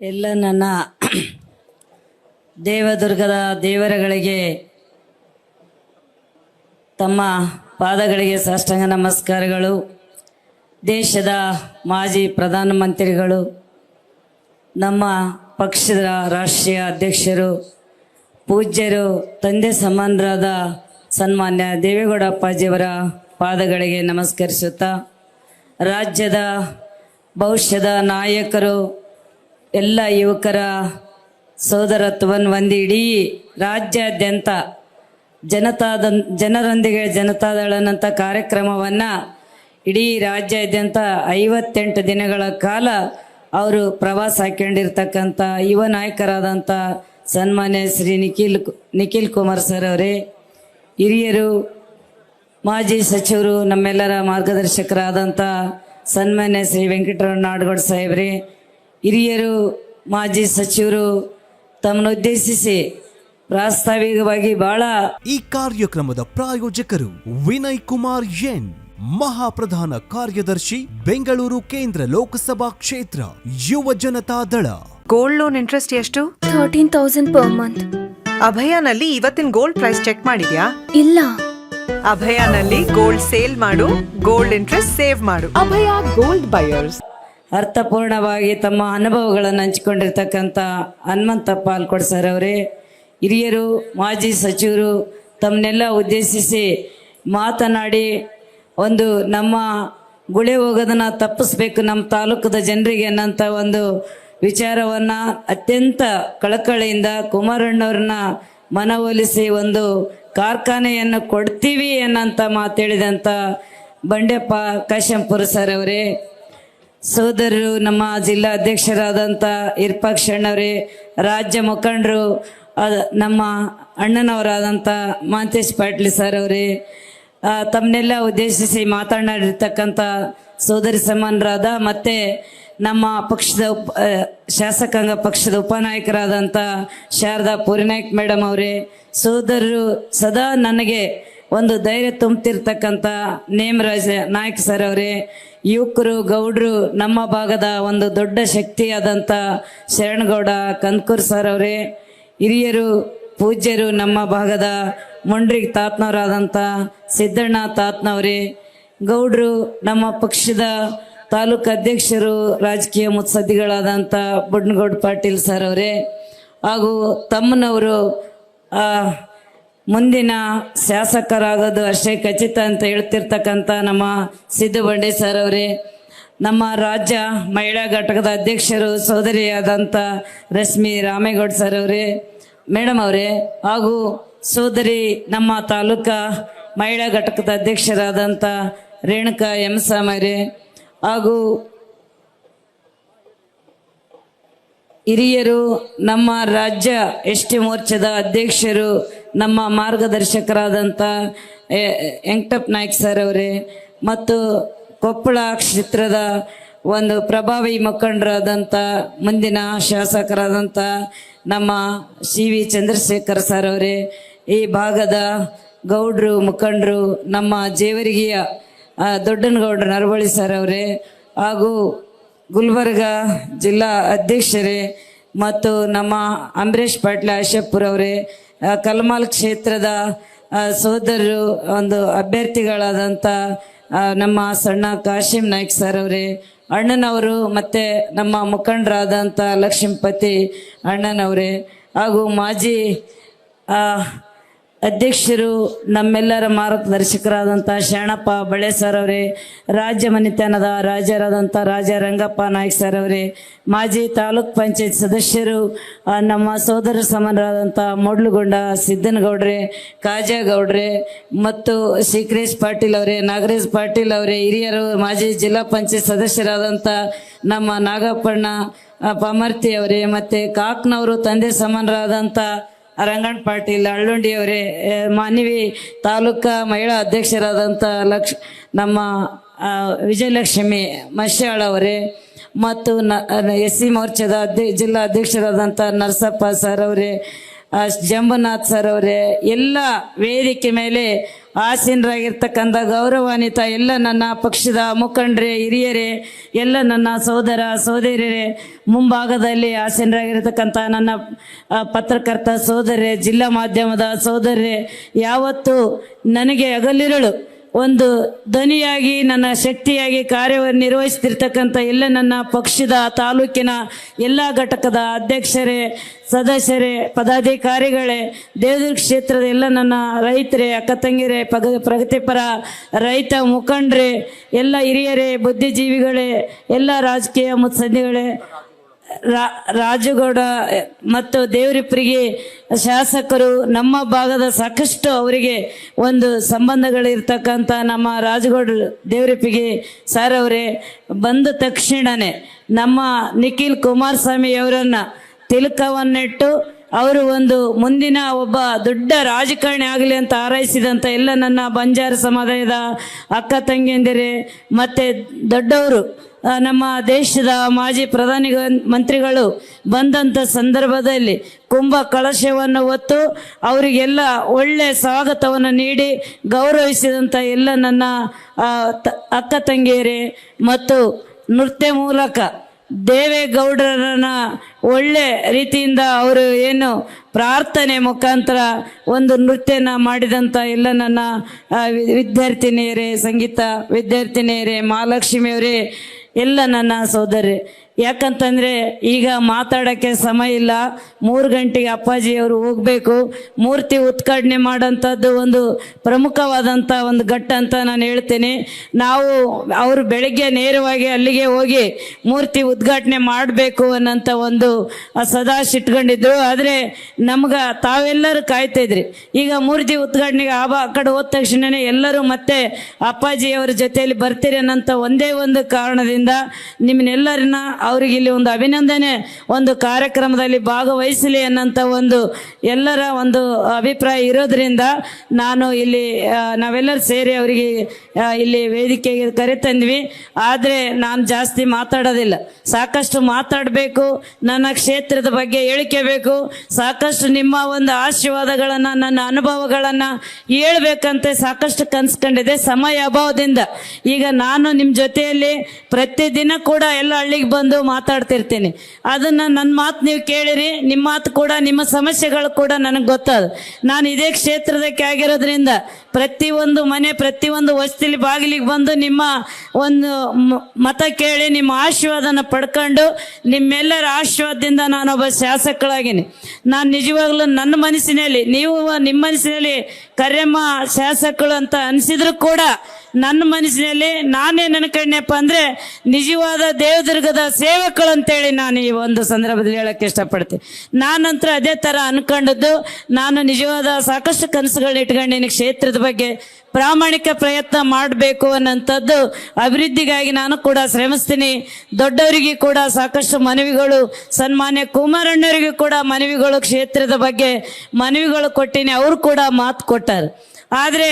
ಎಲ್ಲ ನನ್ನ ದೇವದುರ್ಗದ ದೇವರುಗಳಿಗೆ, ತಮ್ಮ ಪಾದಗಳಿಗೆ ಸಾಷ್ಟಾಂಗ ನಮಸ್ಕಾರಗಳು. ದೇಶದ ಮಾಜಿ ಪ್ರಧಾನಮಂತ್ರಿಗಳು ನಮ್ಮ ಪಕ್ಷದ ರಾಷ್ಟ್ರೀಯ ಅಧ್ಯಕ್ಷರು, ಪೂಜ್ಯರು, ತಂದೆ ಸಮಾನರಾದ ಸನ್ಮಾನ್ಯ ದೇವೇಗೌಡ ಅಪ್ಪಾಜಿಯವರ ಪಾದಗಳಿಗೆ ನಮಸ್ಕರಿಸುತ್ತಾ, ರಾಜ್ಯದ ಭವಿಷ್ಯದ ನಾಯಕರು ಎಲ್ಲ ಯುವಕರ ಸೋದರತ್ವವನ್ನು ಹೊಂದಿ ಇಡೀ ರಾಜ್ಯಾದ್ಯಂತ ಜನತಾದ, ಜನರೊಂದಿಗೆ ಜನತಾದಳನಂಥ ಕಾರ್ಯಕ್ರಮವನ್ನು ಇಡೀ ರಾಜ್ಯಾದ್ಯಂತ ಐವತ್ತೆಂಟು ದಿನಗಳ ಕಾಲ ಅವರು ಪ್ರವಾಸ ಹಾಕೊಂಡಿರ್ತಕ್ಕಂಥ ಯುವ ನಾಯಕರಾದಂಥ ಸನ್ಮಾನ್ಯ ಶ್ರೀ ನಿಖಿಲ್ ನಿಖಿಲ್ ಕುಮಾರ್ ಸರ್ ಅವರೇ, ಹಿರಿಯರು, ಮಾಜಿ ಸಚಿವರು, ನಮ್ಮೆಲ್ಲರ ಮಾರ್ಗದರ್ಶಕರಾದಂಥ ಸನ್ಮಾನ್ಯ ಶ್ರೀ ವೆಂಕಟರಮಣ ನಾಡಗೌಡ ಸಾಹೇಬ್ರೆ ಹಿರಿಯರು ಮಾಜಿ ಸಚಿವರು ತಮ್ಮನ್ನುದ್ದೇಶಿಸಿ ಪ್ರಾಸ್ತಾವಿಕವಾಗಿ ಬಹಳ ಈ ಕಾರ್ಯಕ್ರಮದ ಪ್ರಾಯೋಜಕರು ವಿನಯ್ ಕುಮಾರ್ ಎನ್ ಮಹಾಪ್ರಧಾನ ಕಾರ್ಯದರ್ಶಿ ಬೆಂಗಳೂರು ಕೇಂದ್ರ ಲೋಕಸಭಾ ಕ್ಷೇತ್ರ Yuva Janata Dal. Gold loan interest ಎಷ್ಟು? ಥರ್ಟೀನ್ ತೌಸಂಡ್ ಪರ್ ಮಂತ್ ಅಭಯಾನಲ್ಲಿ ಇವತ್ತಿನ ಗೋಲ್ಡ್ ಪ್ರೈಸ್ ಚೆಕ್ ಮಾಡಿದ್ಯಾ? ಇಲ್ಲ. ಅಭಯಾನಲ್ಲಿ ಗೋಲ್ಡ್ ಸೇಲ್ ಮಾಡು ಗೋಲ್ಡ್ ಇಂಟ್ರೆಸ್ಟ್ ಸೇವ್ ಮಾಡು. ಅಭಯ ಗೋಲ್ಡ್ ಬಯರ್ಸ್ ಅರ್ಥಪೂರ್ಣವಾಗಿ ತಮ್ಮ ಅನುಭವಗಳನ್ನು ಹಂಚಿಕೊಂಡಿರ್ತಕ್ಕಂಥ ಹನುಮಂತ ಪಾಲ್ಕೊಡ್ ಸರ್ ಅವರೇ, ಹಿರಿಯರು, ಮಾಜಿ ಸಚಿವರು ತಮ್ಮನ್ನೆಲ್ಲ ಉದ್ದೇಶಿಸಿ ಮಾತನಾಡಿ ಒಂದು ನಮ್ಮ ಗುಳೆ ಹೋಗೋದನ್ನು ತಪ್ಪಿಸ್ಬೇಕು ನಮ್ಮ ತಾಲೂಕದ ಜನರಿಗೆ ಅನ್ನೋಂಥ ಒಂದು ವಿಚಾರವನ್ನು ಅತ್ಯಂತ ಕಳಕಳಿಯಿಂದ ಕುಮಾರಣ್ಣವ್ರನ್ನ ಮನವೊಲಿಸಿ ಒಂದು ಕಾರ್ಖಾನೆಯನ್ನು ಕೊಡ್ತೀವಿ ಅನ್ನೋಂಥ ಮಾತೇಳಿದಂಥ ಬಂಡೆಪ್ಪ ಕಾಶಂಪುರ ಸರ್ ಅವರೇ. ಸೋದರರು, ನಮ್ಮ ಜಿಲ್ಲಾ ಅಧ್ಯಕ್ಷರಾದಂಥ ಇರ್ಪಾಕ್ಷಣ್ಣವರೇ ರಾಜ್ಯ ಮುಖಂಡರು ನಮ್ಮ ಅಣ್ಣನವರಾದಂಥ ಮಾಂತೇಶ್ ಪಾಟೀಲ್ ಸರ್ ಅವರೇ ತಮ್ಮನ್ನೆಲ್ಲ ಉದ್ದೇಶಿಸಿ ಮಾತನಾಡಿರ್ತಕ್ಕಂಥ ಸೋದರಿ ಸಮಾನರಾದ ಮತ್ತು ನಮ್ಮ ಪಕ್ಷದ ಉಪ ಶಾಸಕಾಂಗ ಪಕ್ಷದ ಉಪನಾಯಕರಾದಂಥ ಶಾರದಾ ಪೂರಿನಾಯ್ಕ್ ಮೇಡಮ್ ಅವರೇ, ಸೋದರರು ಸದಾ ನನಗೆ ಒಂದು ಧೈರ್ಯ ತುಂಬುತ್ತಿರ್ತಕ್ಕಂಥ ನೇಮರಾಜ ನಾಯಕ್ ಸರ್ ಅವರೇ, ಯುವಕರು, ಗೌಡ್ರು, ನಮ್ಮ ಭಾಗದ ಒಂದು ದೊಡ್ಡ ಶಕ್ತಿಯಾದಂಥ ಶರಣಗೌಡ ಕಂದ್ಕೂರ್ ಸರ್ ಅವರೇ, ಹಿರಿಯರು, ಪೂಜ್ಯರು, ನಮ್ಮ ಭಾಗದ ಮುಂಡ್ರಿಗ್ ತಾತ್ನವರಾದಂಥ ಸಿದ್ದಣ್ಣ ತಾತ್ನವರೇ, ಗೌಡ್ರು, ನಮ್ಮ ಪಕ್ಷದ ತಾಲೂಕು ಅಧ್ಯಕ್ಷರು, ರಾಜಕೀಯ ಮುತ್ಸದ್ದಿಗಳಾದಂಥ ಬುಡ್ನಗೌಡ ಪಾಟೀಲ್ ಸರ್ ಅವರೇ, ಹಾಗೂ ತಮ್ಮನವರು ಮುಂದಿನ ಶಾಸಕರಾಗೋದು ಅಷ್ಟೇ ಖಚಿತ ಅಂತ ಹೇಳ್ತಿರ್ತಕ್ಕಂಥ ನಮ್ಮ ಸಿದ್ದು ಬಂಡೆ ಸರ್ ಅವರೇ. ನಮ್ಮ ರಾಜ್ಯ ಮಹಿಳಾ ಘಟಕದ ಅಧ್ಯಕ್ಷರು, ಸೋದರಿಯಾದಂಥ ರಶ್ಮಿ ರಾಮೇಗೌಡ ಸರ್ ಅವರೇ. ಮೇಡಮ್ ಅವರೇ, ಹಾಗೂ ಸೋದರಿ ನಮ್ಮ ತಾಲೂಕಾ ಮಹಿಳಾ ಘಟಕದ ಅಧ್ಯಕ್ಷರಾದಂಥ ರೇಣುಕಾ ಎಂ ಸಾಮರೇ ಹಾಗೂ ಹಿರಿಯರು ನಮ್ಮ ರಾಜ್ಯ ಎಸ್ ಟಿ ಮೋರ್ಚಾದ ಅಧ್ಯಕ್ಷರು ನಮ್ಮ ಮಾರ್ಗದರ್ಶಕರಾದಂಥ ವೆಂಕಟಪ್ಪ ನಾಯ್ಕ ಸರ್ ಅವರೇ, ಮತ್ತು ಕೊಪ್ಪಳ ಕ್ಷೇತ್ರದ ಒಂದು ಪ್ರಭಾವಿ ಮುಖಂಡರಾದಂಥ ಮುಂದಿನ ಶಾಸಕರಾದಂಥ ನಮ್ಮ ಸಿ ವಿ ಚಂದ್ರಶೇಖರ್ ಸರ್ ಅವರೇ, ಈ ಭಾಗದ ಗೌಡ್ರು, ಮುಖಂಡರು, ನಮ್ಮ ಜೇವರಿಗೆಯ ದೊಡ್ಡನಗೌಡ್ರ ನರವಳ್ಳಿ ಸರ್ ಅವರೇ, ಹಾಗೂ ಗುಲ್ಬರ್ಗ ಜಿಲ್ಲಾ ಅಧ್ಯಕ್ಷರೇ, ಮತ್ತು ನಮ್ಮ ಅಂಬರೀಶ್ ಪಾಟೀಲ್ ಅವರೇ ಕಲ್ಮಾಲ್ ಕ್ಷೇತ್ರದ ಸೋದರರು ಒಂದು ಅಭ್ಯರ್ಥಿಗಳಾದಂಥ ನಮ್ಮ ಸಣ್ಣ ಕಾಶಿಂ ನಾಯ್ಕ್ ಸರ್ ಅವರೇ, ಅಣ್ಣನವರು ಮತ್ತು ನಮ್ಮ ಮುಖಂಡರಾದಂಥ ಲಕ್ಷ್ಮೀಪತಿ ಅಣ್ಣನವರೇ, ಹಾಗೂ ಮಾಜಿ ಅಧ್ಯಕ್ಷರು, ನಮ್ಮೆಲ್ಲರ ಮಾರ್ಗದರ್ಶಕರಾದಂಥ ಶರಣಪ್ಪ ಬಳೆ ಸರ್ ಅವರೇ, ರಾಜ್ಯ ಮನೆತನದ ರಾಜರಾದಂಥ ರಾಜ ರಂಗಪ್ಪ ನಾಯ್ಕ ಸರ್ ಅವರೇ, ಮಾಜಿ ತಾಲೂಕ್ ಪಂಚಾಯತ್ ಸದಸ್ಯರು ನಮ್ಮ ಸೋದರ ಸಮನರಾದಂಥ ಮೊಡ್ಲುಗೊಂಡ ಸಿದ್ದನಗೌಡ್ರೆ, ಕಾಜಾಗೌಡ್ರೆ ಮತ್ತು ಶ್ರೀಕ್ರೇಶ್ ಪಾಟೀಲ್ ಅವರೇ ನಾಗರೇಶ್ ಪಾಟೀಲ್ ಅವರೇ, ಹಿರಿಯರು, ಮಾಜಿ ಜಿಲ್ಲಾ ಪಂಚಾಯತ್ ಸದಸ್ಯರಾದಂಥ ನಮ್ಮ ನಾಗಪ್ಪಣ್ಣ ಪಾಮರ್ತಿ ಅವರೇ, ಮತ್ತು ಕಾಕ್ನವರು ತಂದೆ ಸಮಾನರಾದಂಥ ರಂಗಣ್ಣ ಪಾಟೀಲ್ ಅಳ್ಳುಂಡಿ ಅವರೇ ಮಾನವಿ ತಾಲೂಕಾ ಮಹಿಳಾ ಅಧ್ಯಕ್ಷರಾದಂಥ ಲಕ್ಷ, ನಮ್ಮ ವಿಜಯಲಕ್ಷ್ಮಿ ಮಶ್ಯಾಳ್ ಅವರೇ, ಮತ್ತು ನ ಎಸ್ ಸಿ ಮೋರ್ಚಾದ ಅಧ್ಯ ಜಿಲ್ಲಾ ಅಧ್ಯಕ್ಷರಾದಂಥ ನರಸಪ್ಪ ಸರ್ ಅವರೇ ಜಂಬುನಾಥ್ ಸರ್ ಅವರೇ, ಎಲ್ಲ ವೇದಿಕೆ ಮೇಲೆ ಆಸೀನರಾಗಿರ್ತಕ್ಕಂಥ ಗೌರವಾನ್ವಿತ ಎಲ್ಲ ನನ್ನ ಪಕ್ಷದ ಮುಖಂಡರೇ, ಹಿರಿಯರೇ, ಎಲ್ಲ ನನ್ನ ಸಹೋದರ ಸೋದರಿಯರೇ ಮುಂಭಾಗದಲ್ಲಿ ಆಸೀನರಾಗಿರ್ತಕ್ಕಂಥ ನನ್ನ ಪತ್ರಕರ್ತ ಸೋದರರೇ ಜಿಲ್ಲಾ ಮಾಧ್ಯಮದ ಸೋದರರೇ ಯಾವತ್ತು ನನಗೆ ಹಗಲಿರುಳು ಒಂದು ಧ್ವನಿಯಾಗಿ, ನನ್ನ ಶಕ್ತಿಯಾಗಿ ಕಾರ್ಯವನ್ನು ನಿರ್ವಹಿಸ್ತಿರ್ತಕ್ಕಂಥ ಎಲ್ಲ ನನ್ನ ಪಕ್ಷದ ತಾಲೂಕಿನ ಎಲ್ಲ ಘಟಕದ ಅಧ್ಯಕ್ಷರೇ, ಸದಸ್ಯರೇ, ಪದಾಧಿಕಾರಿಗಳೇ ದೇವದುರ್ಗ ಕ್ಷೇತ್ರದ ಎಲ್ಲ ನನ್ನ ರೈತರೇ, ಅಕ್ಕ ತಂಗಿರೇ, ಪಗ, ಪ್ರಗತಿಪರ ರೈತ ಮುಖಂಡ್ರೆ, ಎಲ್ಲ ಹಿರಿಯರೇ, ಬುದ್ಧಿಜೀವಿಗಳೇ, ಎಲ್ಲ ರಾಜಕೀಯ ಮುತ್ಸದ್ದಿಗಳೇ ರಾಜುಗೌಡ ಮತ್ತು ದೇವರಿಪ್ರಿಗೆ ಶಾಸಕರು ನಮ್ಮ ಭಾಗದ ಸಾಕಷ್ಟು ಅವರಿಗೆ ಒಂದು ಸಂಬಂಧಗಳಿರ್ತಕ್ಕಂಥ ನಮ್ಮ ರಾಜಗೌಡ ದೇವರಿಪ್ಪಿಗೆ ಸರ್ ಅವರೇ, ಬಂದ ತಕ್ಷಣನೇ ನಮ್ಮ ನಿಖಿಲ್ ಕುಮಾರಸ್ವಾಮಿಯವರನ್ನು ತಿಲಕವನ್ನಿಟ್ಟು ಅವರು ಒಂದು ಮುಂದಿನ ಒಬ್ಬ ದೊಡ್ಡ ರಾಜಕಾರಣಿ ಆಗಲಿ ಅಂತ ಹಾರೈಸಿದಂಥ ಎಲ್ಲ ನನ್ನ ಬಂಜಾರ ಸಮುದಾಯದ ಅಕ್ಕ ತಂಗಿಯಂದಿರೆ, ಮತ್ತು ದೊಡ್ಡವರು ನಮ್ಮ ದೇಶದ ಮಾಜಿ ಪ್ರಧಾನಿ ಮಂತ್ರಿಗಳು ಬಂದಂಥ ಸಂದರ್ಭದಲ್ಲಿ ಕುಂಭ ಕಳಶವನ್ನು ಹೊತ್ತು ಅವರಿಗೆಲ್ಲ ಒಳ್ಳೆ ಸ್ವಾಗತವನ್ನು ನೀಡಿ ಗೌರವಿಸಿದಂಥ ಎಲ್ಲ ನನ್ನ ಅಕ್ಕ ತಂಗಿಯರೇ ಮತ್ತು ನೃತ್ಯ ಮೂಲಕ ದೇವೇಗೌಡರನ್ನು ಒಳ್ಳೆ ರೀತಿಯಿಂದ ಅವರು ಏನು ಪ್ರಾರ್ಥನೆ ಮುಖಾಂತರ ಒಂದು ನೃತ್ಯನ ಮಾಡಿದಂಥ ಎಲ್ಲ ನನ್ನ ವಿದ್ಯಾರ್ಥಿನಿಯರೇ, ಸಂಗೀತ ವಿದ್ಯಾರ್ಥಿನಿಯರೇ, ಮಹಾಲಕ್ಷ್ಮಿಯವರೇ ಎಲ್ಲ ನನ್ನ ಸೋದರಿ. ಯಾಕಂತಂದರೆ ಈಗ ಮಾತಾಡೋಕ್ಕೆ ಸಮಯ ಇಲ್ಲ. ಮೂರು ಗಂಟೆಗೆ ಅಪ್ಪಾಜಿಯವರು ಹೋಗಬೇಕು. ಮೂರ್ತಿ ಉದ್ಘಾಟನೆ ಮಾಡೋಂಥದ್ದು ಒಂದು ಪ್ರಮುಖವಾದಂಥ ಒಂದು ಘಟ್ಟ ಅಂತ ನಾನು ಹೇಳ್ತೇನೆ. ನಾವು ಅವರು ಬೆಳಗ್ಗೆ ನೇರವಾಗಿ ಅಲ್ಲಿಗೆ ಹೋಗಿ ಮೂರ್ತಿ ಉದ್ಘಾಟನೆ ಮಾಡಬೇಕು ಅನ್ನೋಂಥ ಒಂದು ಸದಾ ಸಿಟ್ಕೊಂಡಿದ್ರು ಆದರೆ ನಮ್ಗೆ ತಾವೆಲ್ಲರೂ ಕಾಯ್ತಿದ್ರಿ ಈಗ ಮೂರ್ತಿ ಉದ್ಘಾಟನೆಗೆ ಆ ಕಡೆ ಹೋದ ತಕ್ಷಣನೇ ಎಲ್ಲರೂ ಮತ್ತೆ ಅಪ್ಪಾಜಿಯವರ ಜೊತೆಯಲ್ಲಿ ಬರ್ತೀರಿ ಅನ್ನೋಂಥ ಒಂದೇ ಒಂದು ಕಾರಣದಿಂದ ನಿಮ್ಮನ್ನೆಲ್ಲರನ್ನ ಅವ್ರಿಗೆ ಇಲ್ಲಿ ಒಂದು ಅಭಿನಂದನೆ, ಒಂದು ಕಾರ್ಯಕ್ರಮದಲ್ಲಿ ಭಾಗವಹಿಸಲಿ ಅನ್ನೋಂಥ ಒಂದು ಎಲ್ಲರ ಒಂದು ಅಭಿಪ್ರಾಯ ಇರೋದ್ರಿಂದ ನಾನು ಇಲ್ಲಿ ನಾವೆಲ್ಲರೂ ಸೇರಿ ಅವರಿಗೆ ಇಲ್ಲಿ ವೇದಿಕೆಗೆ ಕರೆತಂದ್ವಿ. ಆದರೆ ನಾನು ಜಾಸ್ತಿ ಮಾತಾಡೋದಿಲ್ಲ. ಸಾಕಷ್ಟು ಮಾತಾಡಬೇಕು, ನನ್ನ ಕ್ಷೇತ್ರದ ಬಗ್ಗೆ ಹೇಳಿಕೆಬೇಕು ಸಾಕಷ್ಟು ನಿಮ್ಮ ಒಂದು ಆಶೀರ್ವಾದಗಳನ್ನು, ನನ್ನ ಅನುಭವಗಳನ್ನು ಹೇಳ್ಬೇಕಂತ ಸಾಕಷ್ಟು ಕನ್ಸ್ಕೊಂಡಿದೆ ಸಮಯ ಅಭಾವದಿಂದ ಈಗ ನಾನು ನಿಮ್ಮ ಜೊತೆಯಲ್ಲಿ ಪ್ರತಿದಿನ ಕೂಡ ಎಲ್ಲ ಹಳ್ಳಿಗೆ ಬಂದು ಮಾತಾಡ್ತಿರ್ತೀನಿ. ಅದನ್ನು ನನ್ನ ಮಾತು ನೀವು ಕೇಳಿರಿ ನಿಮ್ಮ ಮಾತು ಕೂಡ, ನಿಮ್ಮ ಸಮಸ್ಯೆಗಳು ಕೂಡ ನನಗೆ ಗೊತ್ತದ. ನಾನು ಇದೇ ಕ್ಷೇತ್ರದಕ್ಕೆ ಆಗಿರೋದ್ರಿಂದ ಪ್ರತಿಯೊಂದು ಮನೆ ಪ್ರತಿಯೊಂದು ವಸ್ತಿಲಿ ಬಾಗಿಲಿಗೆ ಬಂದು ನಿಮ್ಮ ಒಂದು ಮತ ಕೇಳಿ, ನಿಮ್ಮ ಆಶೀರ್ವಾದನ ಪಡ್ಕೊಂಡು ನಿಮ್ಮೆಲ್ಲರ ಆಶೀರ್ವಾದದಿಂದ ನಾನೊಬ್ಬ ಶಾಸಕಳಾಗಿನಿ. ನಾನು ನಿಜವಾಗ್ಲೂ ನನ್ನ ಮನಸ್ಸಿನಲ್ಲಿ, ನೀವು ನಿಮ್ಮ ಮನಸ್ಸಿನಲ್ಲಿ ಕರೆಮ್ಮ ಶಾಸಕಳು ಅಂತ ಅನಿಸಿದ್ರು ಕೂಡ ನನ್ನ ಮನಸ್ಸಿನಲ್ಲಿ ನಾನೇ ನನ್ಕಣ್ಣಪ್ಪ ಅಂದ್ರೆ ನಿಜವಾದ ದೇವದುರ್ಗದ ಸೇವಕಳು ಅಂತೇಳಿ ನಾನು ಈ ಒಂದು ಸಂದರ್ಭದಲ್ಲಿ ಹೇಳಕ್ಕೆ ಇಷ್ಟಪಡ್ತೀನಿ ನಾನಂತರ ಅದೇ ಥರ ಅನ್ಕೊಂಡದ್ದು, ನಾನು ನಿಜವಾದ ಸಾಕಷ್ಟು ಕನಸುಗಳನ್ನ ಇಟ್ಕೊಂಡಿನಿ ಕ್ಷೇತ್ರದ ಬಗ್ಗೆ ಪ್ರಾಮಾಣಿಕ ಪ್ರಯತ್ನ ಮಾಡಬೇಕು ಅನ್ನೋಂಥದ್ದು ಅಭಿವೃದ್ಧಿಗಾಗಿ ನಾನು ಕೂಡ ಶ್ರಮಿಸ್ತೀನಿ. ದೊಡ್ಡವರಿಗೆ ಕೂಡ ಸಾಕಷ್ಟು ಮನವಿಗಳು, ಸನ್ಮಾನ್ಯ ಕುಮಾರಣ್ಣವರಿಗೂ ಕೂಡ ಮನವಿಗಳು ಕ್ಷೇತ್ರದ ಬಗ್ಗೆ ಮನವಿಗಳು ಕೊಟ್ಟಿನಿ, ಅವರು ಕೂಡ ಮಾತು ಕೊಟ್ಟಾರೆ. ಆದರೆ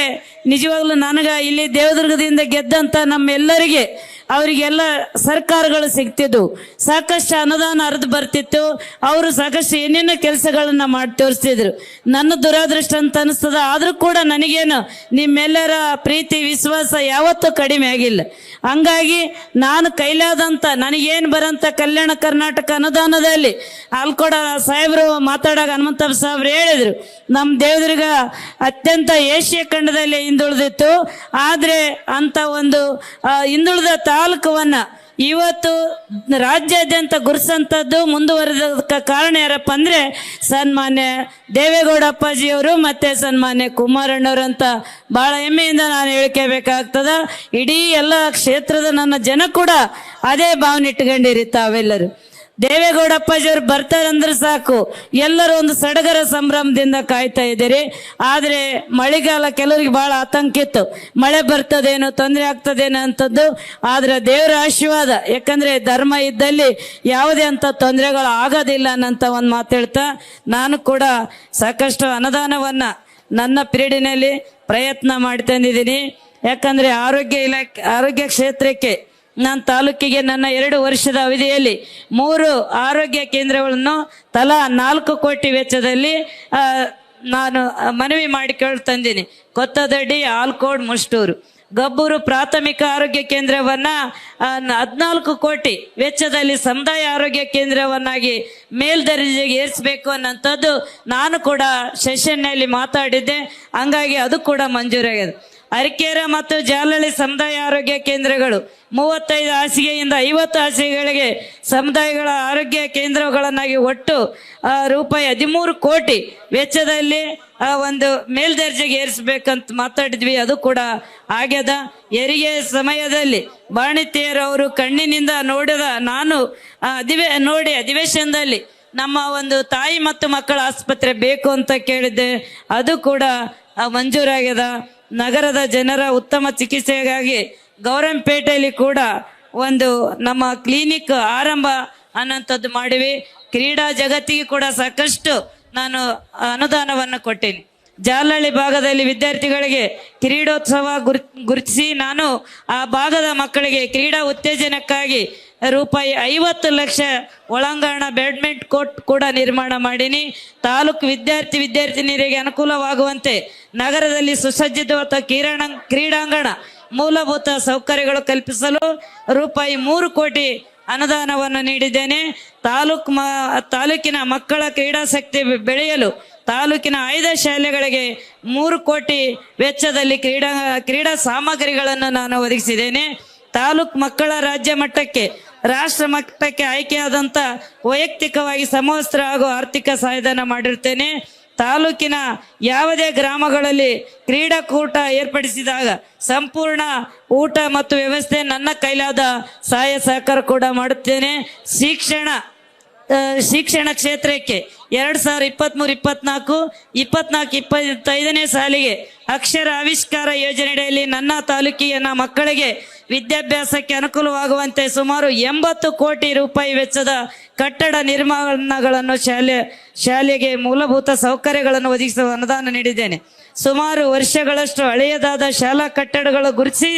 ನಿಜವಾಗ್ಲೂ ನನಗೆ ಇಲ್ಲಿ ದೇವದುರ್ಗದಿಂದ ಗೆದ್ದಂಥ ನಮ್ಮೆಲ್ಲರಿಗೆ ಅವರಿಗೆಲ್ಲ ಸರ್ಕಾರಗಳು ಸಿಗ್ತಿದ್ವು. ಸಾಕಷ್ಟು ಅನುದಾನ ಹರಿದು ಬರ್ತಿತ್ತು. ಅವರು ಸಾಕಷ್ಟು ಏನೇನೋ ಕೆಲಸಗಳನ್ನ ಮಾಡಿ ತೋರಿಸ್ತಿದ್ರು. ನನ್ನ ದುರಾದೃಷ್ಟ ಅಂತ ಅನಿಸ್ತದ. ಆದರೂ ಕೂಡ ನನಗೇನು ನಿಮ್ಮೆಲ್ಲರ ಪ್ರೀತಿ, ವಿಶ್ವಾಸ ಯಾವತ್ತೂ ಕಡಿಮೆ ಆಗಿಲ್ಲ. ಹಂಗಾಗಿ ನಾನು ಕೈಲಾದಂಥ ನನಗೇನು ಬರಂತ ಕಲ್ಯಾಣ ಕರ್ನಾಟಕ ಅನುದಾನದಲ್ಲಿ ಅಲ್ಕೊಡ ಕೂಡ ಸಾಹೇಬರು ಮಾತಾಡೋಕೆ ಹನುಮಂತಪ್ಪ ಸಾಹೇಬ್ರು ಹೇಳಿದರು. ನಮ್ಮ ದೇವದುರ್ಗ ಅತ್ಯಂತ ಏಷ್ಯಾ ಖಂಡದಲ್ಲಿ ಹಿಂದುಳಿದಿತ್ತು. ಆದರೆ ಅಂಥ ಒಂದು ಹಿಂದುಳಿದ ತಾಲೂಕವನ್ನು ಇವತ್ತು ರಾಜ್ಯಾದ್ಯಂತ ಗುರುಸಂಥದ್ದು ಮುಂದುವರೆದ ಕಾರಣ ಯಾರಪ್ಪ ಅಂದರೆ ಸನ್ಮಾನ್ಯ ದೇವೇಗೌಡ ಅಪ್ಪಾಜಿಯವರು ಮತ್ತು ಸನ್ಮಾನ್ಯ ಕುಮಾರಣ್ಣವರು ಅಂತ ಭಾಳ ಹೆಮ್ಮೆಯಿಂದ ನಾನು ಹೇಳ್ಕೋಬೇಕಾಗ್ತದ. ಇಡೀ ಎಲ್ಲ ಕ್ಷೇತ್ರದ ನನ್ನ ಜನ ಕೂಡ ಅದೇ ಭಾವನೆ ಇಟ್ಕೊಂಡಿರಿ ತಾವೆಲ್ಲರೂ. ದೇವೇಗೌಡ ಅಪ್ಪಾಜಿಯವರು ಬರ್ತಾರಂದ್ರೆ ಸಾಕು. ಎಲ್ಲರೂ ಒಂದು ಸಡಗರ ಸಂಭ್ರಮದಿಂದ ಕಾಯ್ತಾ ಇದ್ದೀರಿ. ಆದರೆ ಮಳೆಗಾಲ ಕೆಲವರಿಗೆ ಬಹಳ ಆತಂಕ ಇತ್ತು. ಮಳೆ ಬರ್ತದೇನೋ ತೊಂದರೆ ಆಗ್ತದೇನೋ ಅಂತದ್ದು, ಆದರೆ ದೇವರ ಆಶೀರ್ವಾದ. ಯಾಕಂದ್ರೆ ಧರ್ಮ ಇದ್ದಲ್ಲಿ ಯಾವುದೇ ಅಂತ ತೊಂದರೆಗಳು ಆಗೋದಿಲ್ಲ ಅನ್ನಂತ ಒಂದು ಮಾತು ಹೇಳ್ತಾ, ನಾನು ಕೂಡ ಸಾಕಷ್ಟು ಅನುದಾನವನ್ನು ನನ್ನ ಪಿರಿಯಡಿನಲ್ಲಿ ಪ್ರಯತ್ನ ಮಾಡ್ತಂದಿದ್ದೀನಿ ಯಾಕಂದ್ರೆ ಆರೋಗ್ಯ ಇಲಾಖೆ, ಆರೋಗ್ಯ ಕ್ಷೇತ್ರಕ್ಕೆ ನಾನು ತಾಲೂಕಿಗೆ ನನ್ನ ಎರಡು ವರ್ಷದ ಅವಧಿಯಲ್ಲಿ ಮೂರು ಆರೋಗ್ಯ ಕೇಂದ್ರಗಳನ್ನು ತಲಾ ನಾಲ್ಕು ಕೋಟಿ ವೆಚ್ಚದಲ್ಲಿ ನಾನು ಮನವಿ ಮನವಿ ಮಾಡಿಕೊಳ್ತಂದೀನಿ ಕೊತ್ತದಡ್ಡಿ ಆಲ್ಕೋಡ್, ಮುಷ್ಟೂರು. ಗಬ್ಬೂರು ಪ್ರಾಥಮಿಕ ಆರೋಗ್ಯ ಕೇಂದ್ರವನ್ನ ಹದಿನಾಲ್ಕು ಕೋಟಿ ವೆಚ್ಚದಲ್ಲಿ ಸಮುದಾಯ ಆರೋಗ್ಯ ಕೇಂದ್ರವನ್ನಾಗಿ ಮೇಲ್ದರ್ಜೆಗೆ ಏರಿಸಬೇಕು ಅನ್ನೋಂಥದ್ದು ನಾನು ಕೂಡ ಸೆಷನ್ನಲ್ಲಿ ಮಾತಾಡಿದ್ದೆ. ಹಂಗಾಗಿ ಅದು ಕೂಡ ಮಂಜೂರಾಗಿದೆ. ಅರಿಕೇರ ಮತ್ತು ಜಾಲಹಳ್ಳಿ ಸಮುದಾಯ ಆರೋಗ್ಯ ಕೇಂದ್ರಗಳು ಮೂವತ್ತೈದು ಹಾಸಿಗೆಯಿಂದ ಐವತ್ತು ಹಾಸಿಗೆಗಳಿಗೆ ಸಮುದಾಯಗಳ ಆರೋಗ್ಯ ಕೇಂದ್ರಗಳನ್ನಾಗಿ ಒಟ್ಟು ರೂಪಾಯಿ ಹದಿಮೂರು ಕೋಟಿ ವೆಚ್ಚದಲ್ಲಿ ಒಂದು ಮೇಲ್ದರ್ಜೆಗೆ ಏರಿಸಬೇಕಂತ ಮಾತಾಡಿದ್ವಿ. ಅದು ಕೂಡ ಆಗ್ಯದ. ಹೆರಿಗೆ ಸಮಯದಲ್ಲಿ ಬಾಣಿತಿಯರವರು ಕಣ್ಣಿನಿಂದ ನೋಡಿದ ನಾನು ಅಧಿವೇ, ನೋಡಿ ಅಧಿವೇಶನದಲ್ಲಿ ನಮ್ಮ ಒಂದು ತಾಯಿ ಮತ್ತು ಮಕ್ಕಳ ಆಸ್ಪತ್ರೆ ಬೇಕು ಅಂತ ಕೇಳಿದ್ದೆ. ಅದು ಕೂಡ ಮಂಜೂರಾಗ್ಯದ. ನಗರದ ಜನರ ಉತ್ತಮ ಚಿಕಿತ್ಸೆಗಾಗಿ ಗೌರಂಪೇಟೆಯಲ್ಲಿ ಕೂಡ ಒಂದು ನಮ್ಮ ಕ್ಲಿನಿಕ್ ಆರಂಭ ಅನ್ನೋಂಥದ್ದು ಮಾಡಿವಿ. ಕ್ರೀಡಾ ಜಗತ್ತಿಗೆ ಕೂಡ ಸಾಕಷ್ಟು ನಾನು ಅನುದಾನವನ್ನು ಕೊಟ್ಟೀನಿ. ಜಾಲಹಳ್ಳಿ ಭಾಗದಲ್ಲಿ ವಿದ್ಯಾರ್ಥಿಗಳಿಗೆ ಕ್ರೀಡೋತ್ಸವ ಗುರ್, ಗುರುತಿಸಿ ನಾನು ಆ ಭಾಗದ ಮಕ್ಕಳಿಗೆ ಕ್ರೀಡಾ ಉತ್ತೇಜನಕ್ಕಾಗಿ ರೂಪಾಯಿ ಐವತ್ತು ಲಕ್ಷ ಒಳಾಂಗಣ ಬ್ಯಾಡ್ಮಿಂಟ್ ಕೋರ್ಟ್ ಕೂಡ ನಿರ್ಮಾಣ ಮಾಡೀನಿ. ತಾಲೂಕು ವಿದ್ಯಾರ್ಥಿ ವಿದ್ಯಾರ್ಥಿನಿಯರಿಗೆ ಅನುಕೂಲವಾಗುವಂತೆ ನಗರದಲ್ಲಿ ಸುಸಜ್ಜಿತವಾದ ಕಿರಣ ಕ್ರೀಡಾಂಗಣ ಮೂಲಭೂತ ಸೌಕರ್ಯಗಳು ಕಲ್ಪಿಸಲು ರೂಪಾಯಿ ಮೂರು ಕೋಟಿ ಅನುದಾನವನ್ನು ನೀಡಿದ್ದೇನೆ. ತಾಲೂಕು ಮ, ತಾಲೂಕಿನ ಮಕ್ಕಳ ಕ್ರೀಡಾಸಕ್ತಿ ಬೆಳೆಯಲು ತಾಲೂಕಿನ ಆಯ್ದ ಶಾಲೆಗಳಿಗೆ ಮೂರು ಕೋಟಿ ವೆಚ್ಚದಲ್ಲಿ ಕ್ರೀಡಾ ಕ್ರೀಡಾ ಸಾಮಗ್ರಿಗಳನ್ನು ನಾನು ಒದಗಿಸಿದ್ದೇನೆ. ತಾಲೂಕು ಮಕ್ಕಳ ರಾಜ್ಯ ಮಟ್ಟಕ್ಕೆ ರಾಷ್ಟ್ರ ಮಟ್ಟಕ್ಕೆ ಆಯ್ಕೆಯಾದಂತ ವೈಯಕ್ತಿಕವಾಗಿ ಸಮವಸ್ತ್ರ ಹಾಗೂ ಆರ್ಥಿಕ ಸಹಾಯಧನ ಮಾಡಿರ್ತೇನೆ. ತಾಲೂಕಿನ ಯಾವುದೇ ಗ್ರಾಮಗಳಲ್ಲಿ ಕ್ರೀಡಾಕೂಟ ಏರ್ಪಡಿಸಿದಾಗ ಸಂಪೂರ್ಣ ಊಟ ಮತ್ತು ವ್ಯವಸ್ಥೆ ನನ್ನ ಕೈಲಾದ ಸಹಾಯ ಸಹಕಾರ ಕೂಡ ಮಾಡುತ್ತೇನೆ. ಶಿಕ್ಷಣ ಶಿಕ್ಷಣ ಕ್ಷೇತ್ರಕ್ಕೆ ಎರಡು ಸಾವಿರ ಇಪ್ಪತ್ಮೂರು, ಇಪ್ಪತ್ನಾಲ್ಕು ಇಪ್ಪತ್ನಾಲ್ಕು, ಇಪ್ಪತ್ತೈದನೇ ಸಾಲಿಗೆ ಅಕ್ಷರ ಆವಿಷ್ಕಾರ ಯೋಜನೆಯಡಿಯಲ್ಲಿ ನನ್ನ ತಾಲೂಕಿನ ಮಕ್ಕಳಿಗೆ ವಿದ್ಯಾಭ್ಯಾಸಕ್ಕೆ ಅನುಕೂಲವಾಗುವಂತೆ ಸುಮಾರು ಎಂಬತ್ತು ಕೋಟಿ ರೂಪಾಯಿ ವೆಚ್ಚದ ಕಟ್ಟಡ ನಿರ್ಮಾಣಗಳನ್ನು ಶಾಲೆ, ಶಾಲೆಗೆ ಮೂಲಭೂತ ಸೌಕರ್ಯಗಳನ್ನು ಒದಗಿಸುವ ಅನುದಾನ ನೀಡಿದ್ದೇನೆ. ಸುಮಾರು ವರ್ಷಗಳಷ್ಟು ಹಳೆಯದಾದ ಶಾಲಾ ಕಟ್ಟಡಗಳು ಗುರುತಿಸಿ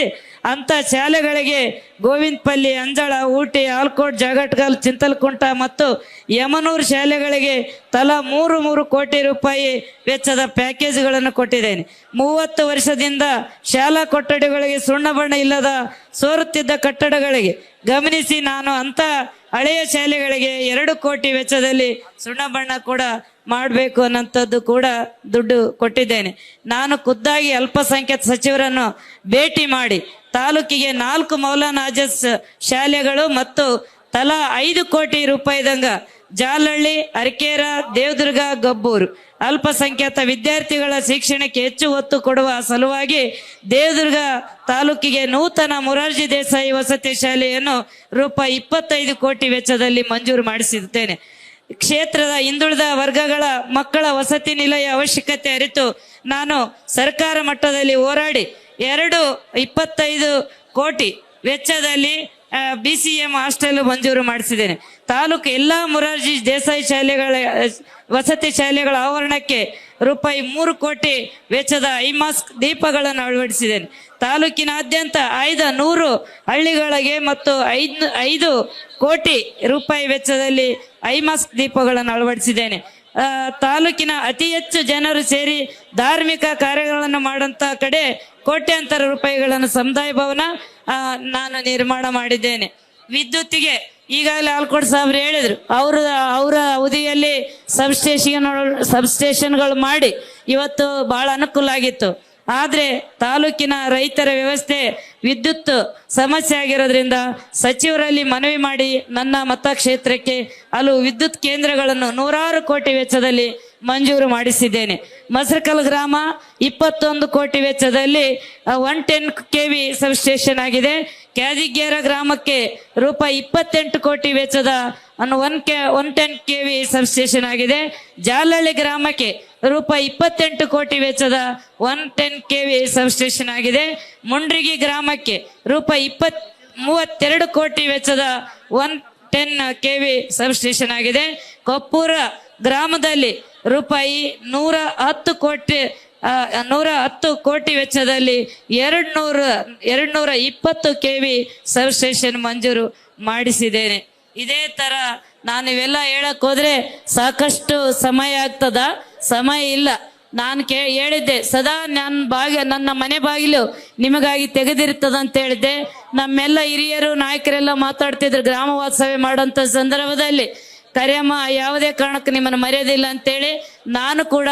ಅಂತ ಶಾಲೆಗಳಿಗೆ ಗೋವಿಂದಪಲ್ಲಿ, ಅಂಜಳ, ಊಟಿ ಆಲ್ಕೋಟ್ ಜಾಗಟ್ಗಲ್, ಚಿಂತಲ್ಕುಂಟ ಮತ್ತು ಯಮನೂರು ಶಾಲೆಗಳಿಗೆ ತಲಾ ಮೂರು ಮೂರು ಕೋಟಿ ರೂಪಾಯಿ ವೆಚ್ಚದ ಪ್ಯಾಕೇಜ್ಗಳನ್ನು ಕೊಟ್ಟಿದ್ದೇನೆ. ಮೂವತ್ತು ವರ್ಷದಿಂದ ಶಾಲಾ ಕೊಠಡಿಗಳಿಗೆ ಸುಣ್ಣ ಬಣ್ಣ ಇಲ್ಲದ ಸೋರುತ್ತಿದ್ದ ಕಟ್ಟಡಗಳಿಗೆ ಗಮನಿಸಿ ನಾನು ಅಂತ ಹಳೆಯ ಶಾಲೆಗಳಿಗೆ ಎರಡು ಕೋಟಿ ವೆಚ್ಚದಲ್ಲಿ ಸುಣ್ಣ ಬಣ್ಣ ಕೂಡ ಮಾಡಬೇಕು ಅನ್ನೋಂಥದ್ದು ಕೂಡ ದುಡ್ಡು ಕೊಟ್ಟಿದ್ದೇನೆ. ನಾನು ಖುದ್ದಾಗಿ ಅಲ್ಪಸಂಖ್ಯಾತ ಸಚಿವರನ್ನು ಭೇಟಿ ಮಾಡಿ ತಾಲೂಕಿಗೆ ನಾಲ್ಕು ಮೌಲಾನ ಆಜಸ್ ಶಾಲೆಗಳು ಮತ್ತು ತಲಾ ಐದು ಕೋಟಿ ರೂಪಾಯಿದಂಗ ಜಾಲಹಳ್ಳಿ, ಅರಕೇರ, ದೇವದುರ್ಗ, ಗಬ್ಬೂರು. ಅಲ್ಪಸಂಖ್ಯಾತ ವಿದ್ಯಾರ್ಥಿಗಳ ಶಿಕ್ಷಣಕ್ಕೆ ಹೆಚ್ಚು ಒತ್ತು ಕೊಡುವ ಸಲುವಾಗಿ ದೇವದುರ್ಗ ತಾಲೂಕಿಗೆ ನೂತನ ಮೊರಾರ್ಜಿ ದೇಸಾಯಿ ವಸತಿ ಶಾಲೆಯನ್ನು ರೂಪಾಯಿ ಇಪ್ಪತ್ತೈದು ಕೋಟಿ ವೆಚ್ಚದಲ್ಲಿ ಮಂಜೂರು ಮಾಡಿಸಿದ್ದೇನೆ. ಕ್ಷೇತ್ರದ ಹಿಂದುಳಿದ ವರ್ಗಗಳ ಮಕ್ಕಳ ವಸತಿ ನಿಲಯ ಅವಶ್ಯಕತೆ ಅರಿತು ನಾನು ಸರ್ಕಾರ ಮಟ್ಟದಲ್ಲಿ ಹೋರಾಡಿ ಎರಡು ಇಪ್ಪತ್ತೈದು ಕೋಟಿ ವೆಚ್ಚದಲ್ಲಿ ಬಿ ಸಿ ಎಂ ಹಾಸ್ಟೆಲ್ ಮಂಜೂರು ಮಾಡಿಸಿದ್ದೇನೆ. ತಾಲೂಕು ಎಲ್ಲ ಮುರಾರ್ಜಿ ದೇಸಾಯಿ ಶಾಲೆಗಳ, ವಸತಿ ಶಾಲೆಗಳ ಆವರಣಕ್ಕೆ ರೂಪಾಯಿ ಮೂರು ಕೋಟಿ ವೆಚ್ಚದ ಐ ಮಾಸ್ಕ್ ದೀಪಗಳನ್ನು ಅಳವಡಿಸಿದ್ದೇನೆ. ತಾಲೂಕಿನಾದ್ಯಂತ ಆಯ್ದ ನೂರು ಹಳ್ಳಿಗಳಿಗೆ ಮತ್ತು ಐದು ಐದು ಕೋಟಿ ರೂಪಾಯಿ ವೆಚ್ಚದಲ್ಲಿ ಐ ಮಾಸ್ಕ್ ದೀಪಗಳನ್ನು ಅಳವಡಿಸಿದ್ದೇನೆ. ತಾಲೂಕಿನ ಅತಿ ಹೆಚ್ಚು ಜನರು ಸೇರಿ ಧಾರ್ಮಿಕ ಕಾರ್ಯಗಳನ್ನು ಮಾಡಂತ ಕಡೆ ಕೋಟ್ಯಾಂತರ ರೂಪಾಯಿಗಳನ್ನು ಸಮುದಾಯ ಭವನ ನಾನು ನಿರ್ಮಾಣ ಮಾಡಿದ್ದೇನೆ. ವಿದ್ಯುತ್ತಿಗೆ ಈಗಾಗಲೇ ಆಲ್ಕೋಡ್ ಸಾಹೇಬ್ರು ಹೇಳಿದ್ರು, ಅವರ ಅವರ ಅವಧಿಯಲ್ಲಿ ಸಬ್ಸ್ಟೇಷನ್ ಸಬ್ಸ್ಟೇಷನ್ಗಳು ಮಾಡಿ ಇವತ್ತು ಬಹಳ ಅನುಕೂಲ ಆಗಿತ್ತು. ಆದರೆ ತಾಲೂಕಿನ ರೈತರ ವ್ಯವಸ್ಥೆ ವಿದ್ಯುತ್ ಸಮಸ್ಯೆ ಆಗಿರೋದ್ರಿಂದ ಸಚಿವರಲ್ಲಿ ಮನವಿ ಮಾಡಿ ನನ್ನ ಮತಕ್ಷೇತ್ರಕ್ಕೆ ಹಲವು ವಿದ್ಯುತ್ ಕೇಂದ್ರಗಳನ್ನು ನೂರಾರು ಕೋಟಿ ವೆಚ್ಚದಲ್ಲಿ ಮಂಜೂರು ಮಾಡಿಸಿದ್ದೇನೆ. ಮಸರಕಲ್ ಗ್ರಾಮ ಇಪ್ಪತ್ತೊಂದು ಕೋಟಿ ವೆಚ್ಚದಲ್ಲಿ one ten K V substation ಆಗಿದೆ. ಕ್ಯಾದಿಗೇರ ಗ್ರಾಮಕ್ಕೆ ರೂಪಾಯಿ ಇಪ್ಪತ್ತೆಂಟು ಕೋಟಿ ವೆಚ್ಚದ one K one ten K V substation ಆಗಿದೆ. ಜಾಲಹಳ್ಳಿ ಗ್ರಾಮಕ್ಕೆ ರೂಪಾಯಿ ಇಪ್ಪತ್ತೆಂಟು ಕೋಟಿ ವೆಚ್ಚದ one ten K V substation ಆಗಿದೆ. ಮುಂಡ್ರಿಗಿ ಗ್ರಾಮಕ್ಕೆ ರೂಪಾಯಿ ಇಪ್ಪತ್ ಮೂವತ್ತೆರಡು ಕೋಟಿ ವೆಚ್ಚದ one ten K V substation ಆಗಿದೆ. ಕೊಪ್ಪೂರ ಗ್ರಾಮದಲ್ಲಿ ರೂಪಾಯಿ ನೂರ ಹತ್ತು ಕೋಟಿ ನೂರ ಹತ್ತು ಕೋಟಿ ವೆಚ್ಚದಲ್ಲಿ ಎರಡು ನೂರ ಎರಡು ನೂರ ಇಪ್ಪತ್ತು ಕೆ ವಿ ಸಬ್ಸ್ಟೇಷನ್ ಮಂಜೂರು ಮಾಡಿಸಿದ್ದೇನೆ. ಇದೇ ತರ ನಾನು ಇವೆಲ್ಲ ಹೇಳಕ್ ಹೋದ್ರೆ ಸಾಕಷ್ಟು ಸಮಯ ಆಗ್ತದ? ಸಮಯ ಇಲ್ಲ. ನಾನು ಕೇ, ಹೇಳಿದ್ದೆ, ಸದಾ ನನ್ನ ಬಾಗ, ನನ್ನ ಮನೆ ಬಾಗಿಲು ನಿಮಗಾಗಿ ತೆಗೆದಿರ್ತದ ಅಂತ ಹೇಳಿದ್ದೆ. ನಮ್ಮೆಲ್ಲ ಹಿರಿಯರು, ನಾಯಕರೆಲ್ಲ ಮಾತಾಡ್ತಿದ್ರು ಗ್ರಾಮ ವಾಸ್ತವ್ಯ ಮಾಡೋಂಥ ಸಂದರ್ಭದಲ್ಲಿ. ಕರಿಯಮ್ಮ ಯಾವುದೇ ಕಾರಣಕ್ಕೆ ನಿಮ್ಮನ್ನು ಮರೆಯೋದಿಲ್ಲ ಅಂತೇಳಿ ನಾನು ಕೂಡ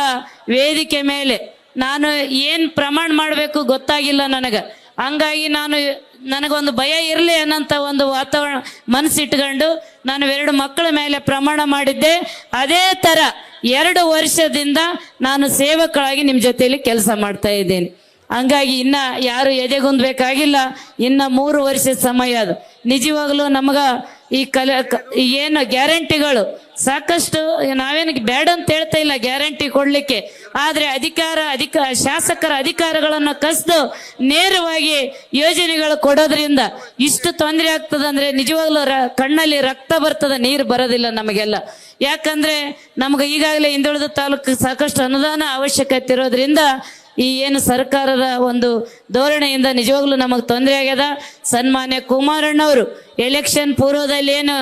ವೇದಿಕೆ ಮೇಲೆ ನಾನು ಏನು ಪ್ರಮಾಣ ಮಾಡಬೇಕು ಗೊತ್ತಾಗಿಲ್ಲ ನನಗೆ. ಹಂಗಾಗಿ ನಾನು ನನಗೊಂದು ಭಯ ಇರಲಿ ಅನ್ನೋಂಥ ಒಂದು ವಾತಾವರಣ ಮನಸ್ಸಿಟ್ಕೊಂಡು ನಾನು ಎರಡು ಮಕ್ಕಳ ಮೇಲೆ ಪ್ರಮಾಣ ಮಾಡಿದ್ದೆ. ಅದೇ ಥರ ಎರಡು ವರ್ಷದಿಂದ ನಾನು ಸೇವಕಳಾಗಿ ನಿಮ್ಮ ಜೊತೆಯಲ್ಲಿ ಕೆಲಸ ಮಾಡ್ತಾ ಇದ್ದೇನೆ. ಹಂಗಾಗಿ ಇನ್ನ ಯಾರು ಎದೆಗುಂದ್ಬೇಕಾಗಿಲ್ಲ. ಇನ್ನ ಮೂರು ವರ್ಷದ ಸಮಯ ಅದು. ನಿಜವಾಗಲೂ ನಮಗ ಈ ಕಲೆ ಏನು ಗ್ಯಾರಂಟಿಗಳು ಸಾಕಷ್ಟು ನಾವೇನು ಬೇಡ ಅಂತ ಹೇಳ್ತಾ ಇಲ್ಲ ಗ್ಯಾರಂಟಿ ಕೊಡ್ಲಿಕ್ಕೆ. ಆದ್ರೆ ಅಧಿಕಾರ ಅಧಿಕ ಶಾಸಕರ ಅಧಿಕಾರಗಳನ್ನು ಕಸಿದು ನೇರವಾಗಿ ಯೋಜನೆಗಳು ಕೊಡೋದ್ರಿಂದ ಇಷ್ಟು ತೊಂದರೆ ಆಗ್ತದಂದ್ರೆ ನಿಜವಾಗ್ಲೂ ರ ಕಣ್ಣಲ್ಲಿ ರಕ್ತ ಬರ್ತದ, ನೀರು ಬರೋದಿಲ್ಲ ನಮಗೆಲ್ಲ. ಯಾಕಂದ್ರೆ ನಮ್ಗೆ ಈಗಾಗಲೇ ಹಿಂದುಳಿದ ತಾಲೂಕು ಸಾಕಷ್ಟು ಅನುದಾನ ಅವಶ್ಯಕತೆ ಇರೋದ್ರಿಂದ ಈ ಏನು ಸರ್ಕಾರದ ಒಂದು ಧೋರಣೆಯಿಂದ ನಿಜವಾಗ್ಲೂ ನಮಗೆ ತೊಂದರೆ ಆಗ್ಯದ. ಸನ್ಮಾನ್ಯ ಕುಮಾರಣ್ಣವರು ಎಲೆಕ್ಷನ್ ಪೂರ್ವದಲ್ಲಿ ಏನು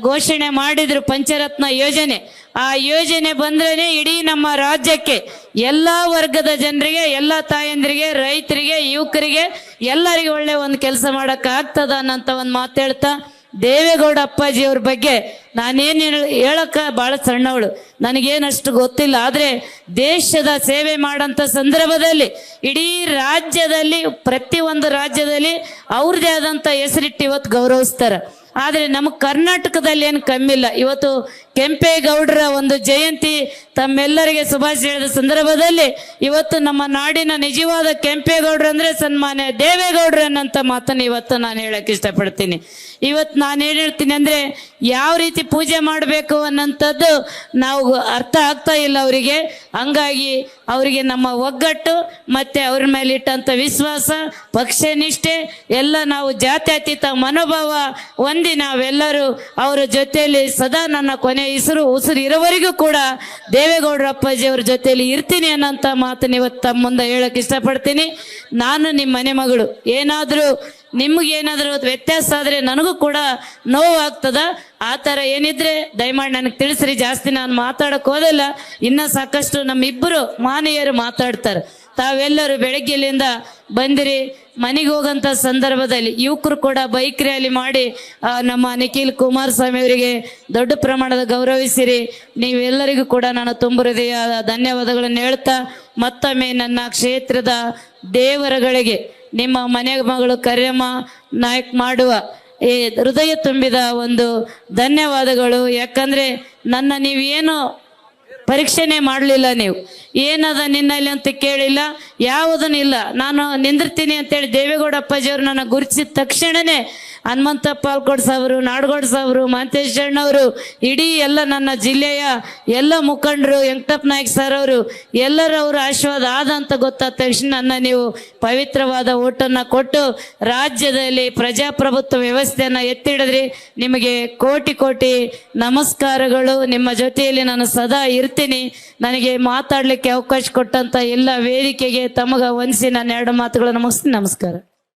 ಘೋಷಣೆ ಮಾಡಿದ್ರು ಪಂಚರತ್ನ ಯೋಜನೆ. ಆ ಯೋಜನೆ ಬಂದ್ರೇನೆ ಇಡೀ ನಮ್ಮ ರಾಜ್ಯಕ್ಕೆ ಎಲ್ಲ ವರ್ಗದ ಜನರಿಗೆ, ಎಲ್ಲ ತಾಯಂದಿರಿಗೆ, ರೈತರಿಗೆ, ಯುವಕರಿಗೆ, ಎಲ್ಲರಿಗೆ ಒಳ್ಳೆ ಒಂದು ಕೆಲಸ ಮಾಡೋಕ್ಕಾಗ್ತದ ಅನ್ನಂತ ಒಂದು ಮಾತು ಹೇಳ್ತಾ ದೇವೇಗೌಡ ಅಪ್ಪಾಜಿ ಅವ್ರ ಬಗ್ಗೆ ನಾನೇನು ಹೇಳಕ್ಕ ಭಾಳ ಸಣ್ಣವಳು. ನನಗೇನಷ್ಟು ಗೊತ್ತಿಲ್ಲ, ಆದರೆ ದೇಶದ ಸೇವೆ ಮಾಡೋಂಥ ಸಂದರ್ಭದಲ್ಲಿ, ಇಡೀ ರಾಜ್ಯದಲ್ಲಿ, ಪ್ರತಿಯೊಂದು ರಾಜ್ಯದಲ್ಲಿ ಅವ್ರದ್ದೇ ಆದಂಥ ಹೆಸರಿಟ್ಟು ಇವತ್ತು ಗೌರವಿಸ್ತಾರೆ. ಆದರೆ ನಮ್ಮ ಕರ್ನಾಟಕದಲ್ಲಿ ಏನು ಕಮ್ಮಿಲ್ಲ. ಇವತ್ತು ಕೆಂಪೇಗೌಡರ ಒಂದು ಜಯಂತಿ ತಮ್ಮೆಲ್ಲರಿಗೆ ಶುಭಾಶಯ ಹೇಳಿದ ಸಂದರ್ಭದಲ್ಲಿ ಇವತ್ತು ನಮ್ಮ ನಾಡಿನ ನಿಜವಾದ ಕೆಂಪೇಗೌಡರು ಅಂದ್ರೆ ಸನ್ಮಾನ್ಯ ದೇವೇಗೌಡರು ಅನ್ನಂತ ಮಾತನ್ನು ಇವತ್ತು ನಾನು ಹೇಳಕ್ ಇಷ್ಟಪಡ್ತೀನಿ. ಇವತ್ತು ನಾನು ಏನ್ ಹೇಳ್ತೀನಿ ಅಂದ್ರೆ ಯಾವ ರೀತಿ ಪೂಜೆ ಮಾಡಬೇಕು ಅನ್ನೋಂಥದ್ದು ನಾವು ಅರ್ಥ ಆಗ್ತಾ ಇಲ್ಲ ಅವರಿಗೆ. ಹಂಗಾಗಿ ಅವರಿಗೆ ನಮ್ಮ ಒಗ್ಗಟ್ಟು ಮತ್ತೆ ಅವ್ರ ಮೇಲೆ ಇಟ್ಟಂತ ವಿಶ್ವಾಸ, ಪಕ್ಷ ನಿಷ್ಠೆ, ಎಲ್ಲ ನಾವು ಜಾತ್ಯತೀತ ಮನೋಭಾವ ಹೊಂದಿ ನಾವೆಲ್ಲರೂ ಅವರ ಜೊತೆಯಲ್ಲಿ ಸದಾ ನನ್ನ ಕೊನೆ ಹೆಸರು ಉಸಿರು ಇರೋವರೆಗೂ ಕೂಡ ದೇವೇಗೌಡರ ಅಪ್ಪಾಜಿಯವರ ಜೊತೆಯಲ್ಲಿ ಇರ್ತೀನಿ ಅನ್ನೋಂಥ ಮಾತನ್ನ ಇವತ್ತು ತಮ್ಮ ಮುಂದೆ ಹೇಳಕ್ ಇಷ್ಟಪಡ್ತೀನಿ. ನಾನು ನಿಮ್ಮ ಮನೆ ಮಗಳು. ಏನಾದರೂ ನಿಮ್ಗೆ ಏನಾದರೂ ವ್ಯತ್ಯಾಸ ಆದರೆ ನನಗೂ ಕೂಡ ನೋವು ಆಗ್ತದ ಆ ಥರ ಏನಿದ್ರೆ ದಯಮಾಡಿ ನನಗೆ ತಿಳಿಸ್ರಿ. ಜಾಸ್ತಿ ನಾನು ಮಾತಾಡಕ್ ಹೋದಲ್ಲ, ಇನ್ನ ಸಾಕಷ್ಟು ನಮ್ಮಿಬ್ಬರು ಮಾನೀಯರು ಮಾತಾಡ್ತಾರೆ. ತಾವೆಲ್ಲರೂ ಬೆಳಗ್ಗೆಲಿಂದ ಬಂದಿರಿ, ಮನೆಗೆ ಹೋಗಂತ ಸಂದರ್ಭದಲ್ಲಿ ಯುವಕರು ಕೂಡ ಬೈಕ್ ರ್ಯಾಲಿ ಮಾಡಿ ನಮ್ಮ ನಿಖಿಲ್ ಕುಮಾರಸ್ವಾಮಿ ಅವರಿಗೆ ದೊಡ್ಡ ಪ್ರಮಾಣದ ಗೌರವಿಸಿರಿ. ನೀವೆಲ್ಲರಿಗೂ ಕೂಡ ನಾನು ತುಂಬ ಹೃದಯ ಧನ್ಯವಾದಗಳನ್ನು ಹೇಳ್ತಾ, ಮತ್ತೊಮ್ಮೆ ನನ್ನ ಕ್ಷೇತ್ರದ ದೇವರುಗಳಿಗೆ, ನಿಮ್ಮ ಮನೆ ಮಗಳು ಕರ್ಯಮ್ಮ ನಾಯಕ್ ಮಾಡುವ ಈ ಹೃದಯ ತುಂಬಿದ ಒಂದು ಧನ್ಯವಾದಗಳು. ಯಾಕಂದ್ರೆ ನನ್ನ ನೀವೇನು ಪರೀಕ್ಷೆನೇ ಮಾಡಲಿಲ್ಲ ನೀವು. ಏನದ ನಿನ್ನಲ್ಲಿ ಅಂತ ಕೇಳಿಲ್ಲ, ಯಾವುದನ್ನು ಇಲ್ಲ. ನಾನು ನಿಂದಿರ್ತೀನಿ ಅಂತೇಳಿ ದೇವೇಗೌಡ ಅಪ್ಪಾಜಿಯವರು ನನ್ನ ಗುರುತಿಸಿದ ತಕ್ಷಣನೇ ಹನುಮಂತ ಪಾಲ್ಕೋಡ್ ಸಾವ್ರು, ನಾಡಗೋಡ್ ಸಾವ್ರು ಅಣ್ಣವರು, ಇಡೀ ಎಲ್ಲ ನನ್ನ ಜಿಲ್ಲೆಯ ಎಲ್ಲ ಮುಖಂಡರು, ವೆಂಕಟಪ್ಪ ನಾಯ್ಕ ಸರ್ ಅವರು, ಎಲ್ಲರ ಅವರ ಆಶೀರ್ವಾದ ಆದ ಅಂತ ಗೊತ್ತಾದ ತಕ್ಷಣ ನನ್ನ ನೀವು ಪವಿತ್ರವಾದ ಓಟನ್ನು ಕೊಟ್ಟು ರಾಜ್ಯದಲ್ಲಿ ಪ್ರಜಾಪ್ರಭುತ್ವ ವ್ಯವಸ್ಥೆಯನ್ನು ಎತ್ತಿಡಿದ್ರಿ. ನಿಮಗೆ ಕೋಟಿ ಕೋಟಿ ನಮಸ್ಕಾರಗಳು. ನಿಮ್ಮ ಜೊತೆಯಲ್ಲಿ ನಾನು ಸದಾ ಇರ್ತೀನಿ. ನನಗೆ ಮಾತಾಡಲಿಕ್ಕೆ ಅವಕಾಶ ಕೊಟ್ಟಂತ ಎಲ್ಲ ವೇದಿಕೆಗೆ ತಮಗ ವಂದಿಸಿ ನಾನು ಎರಡು ಮಾತುಗಳನ್ನು ಮುಗಿಸ್ತೀನಿ. ನಮಸ್ಕಾರ.